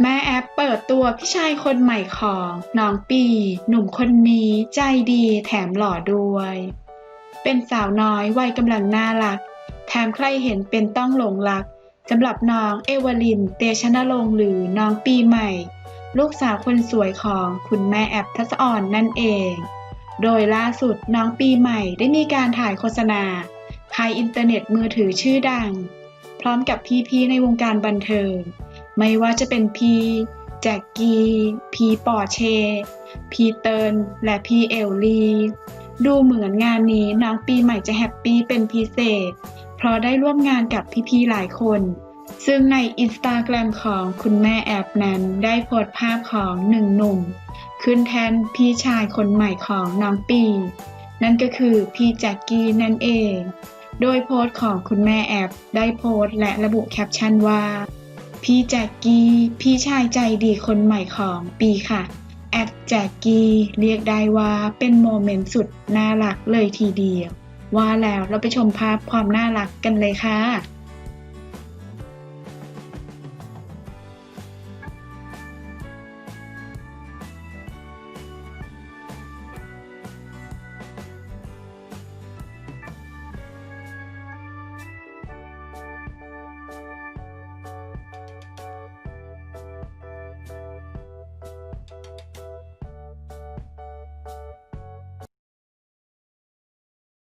แม่แอปเปิดตัวพี่ชายคนใหม่ของน้องปี หนุ่มคนนี้ใจดีแถมหล่อด้วย เป็นสาวน้อยวัยกำลังน่ารัก แถมใครเห็นเป็นต้องหลงรักสำหรับน้องเอวลิน เตชะนรงหรือน้องปีใหม่ ลูกสาวคนสวยของคุณแม่แอปทัศอ่อนนั่นเอง โดยล่าสุดน้องปีใหม่ได้มีการถ่ายโฆษณาขายอินเทอร์เน็ตมือถือชื่อดัง พร้อมกับพี่ๆในวงการบันเทิง ไม่ว่าจะเป็นพีแจ็กกี้พีปอร์เช่พีเติร์นและพีเอลลี ดูเหมือนงานนี้น้องปีใหม่จะแฮปปี้เป็นพิเศษ เพราะได้ร่วมงานกับพี่ๆหลายคน ซึ่งในอินสตาแกรมของคุณแม่แอปนั้นได้โพสต์ภาพของหนึ่งหนุ่ม ขึ้นแทนพี่ชายคนใหม่ของน้องปี นั่นก็คือพี่แจ็กกี้นั่นเอง โดยโพสต์ของคุณแม่แอปได้โพสต์และระบุแคปชั่นว่า พี่แจ็กกี้ พี่ชายใจดีคนใหม่ของปีค่ะ แอดแจ็กกี้ เรียกได้ว่าเป็นโมเมนต์สุดน่ารักเลยทีเดียว ว่าแล้วเราไปชมภาพความน่ารักกันเลยค่ะ